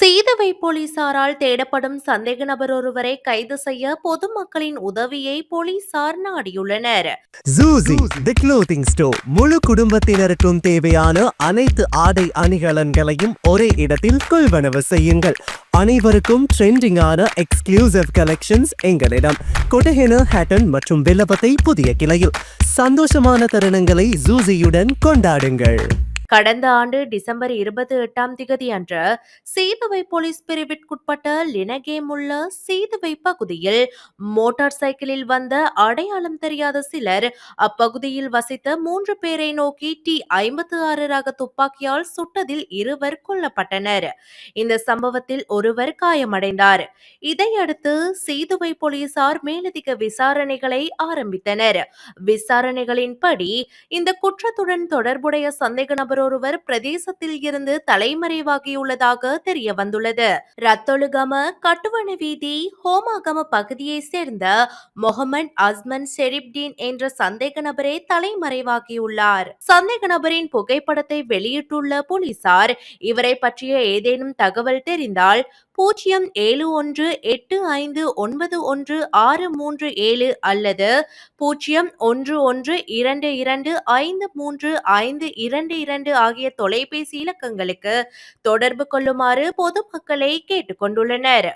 சீதவை போலீசாரால் தேடப்படும் சந்தேக நபர் ஒருவரை கைது செய்ய பொதுமக்களின் உதவியை போலீசார் நாடியுள்ளனர். ஜூசி தி க்ளோத்திங் ஸ்டோர் முழு குடும்பத்தினருக்கும் தேவையான அனைத்து ஆடை அணிகலன்களையும் ஒரே இடத்தில் கொள்வனவு செய்யுங்கள். அனைவருக்கும் ட்ரெண்டிங்கான எக்ஸ்க்ளூசிவ் கலெக்ஷன்ஸ் எங்களிடம். கொடஹென ஹேட்டன் மற்றும் வில்லபத்தை புதிய கிளையில். சந்தோஷமான தருணங்களை ஜூசியுடன் கொண்டாடுங்கள். கடந்த ஆண்டு டிசம்பர் இருபத்தி எட்டாம் திகதி அன்று சீதுவை போலீஸ் பிரிவிற்குட்பட்ட லினகேம் உள்ள சீதுவை பகுதியில் மோட்டார் சைக்கிளில் வந்த அடையாளம் தெரியாத சிலர் அப்பகுதியில் வசித்த மூன்று பேரை நோக்கி டி ஐம்பத்து ஆறு ரக துப்பாக்கியால் சுட்டதில் இருவர் கொல்லப்பட்டனர். இந்த சம்பவத்தில் ஒருவர் காயமடைந்தார். இதையடுத்து சீதுவை போலீசார் மேலதிக விசாரணைகளை ஆரம்பித்தனர். விசாரணைகளின்படி இந்த குற்றத்துடன் தொடர்புடைய சந்தேக நபர் ஒருவர் பிரதேசத்தில் இருந்து தலைமறைவாகியுள்ளதாக தெரிய வந்துள்ளது ரத்தொழுகம கட்டுவன வீதி ஹோமாகம பகுதியை சேர்ந்த முகமது அஸ்மன் ஷெரீப்டீன் என்ற சந்தேக நபரே தலைமறைவாகியுள்ளார். சந்தேக நபரின் புகைப்படத்தை வெளியிட்டுள்ள போலீசார் இவரை பற்றிய ஏதேனும் தகவல் தெரிந்தால் பூஜ்ஜியம் ஏழு ஒன்று எட்டு ஐந்து ஒன்பது ஒன்று ஆறு மூன்று ஏழு அல்லது பூஜ்ஜியம் ஒன்று ஒன்று இரண்டு இரண்டு ஐந்து மூன்று ஐந்து இரண்டு இரண்டு ஆகிய தொலைபேசி இலக்கங்களுக்கு தொடர்பு கொள்ளுமாறு பொதுமக்களை கேட்டுக்கொண்டுள்ளனர்.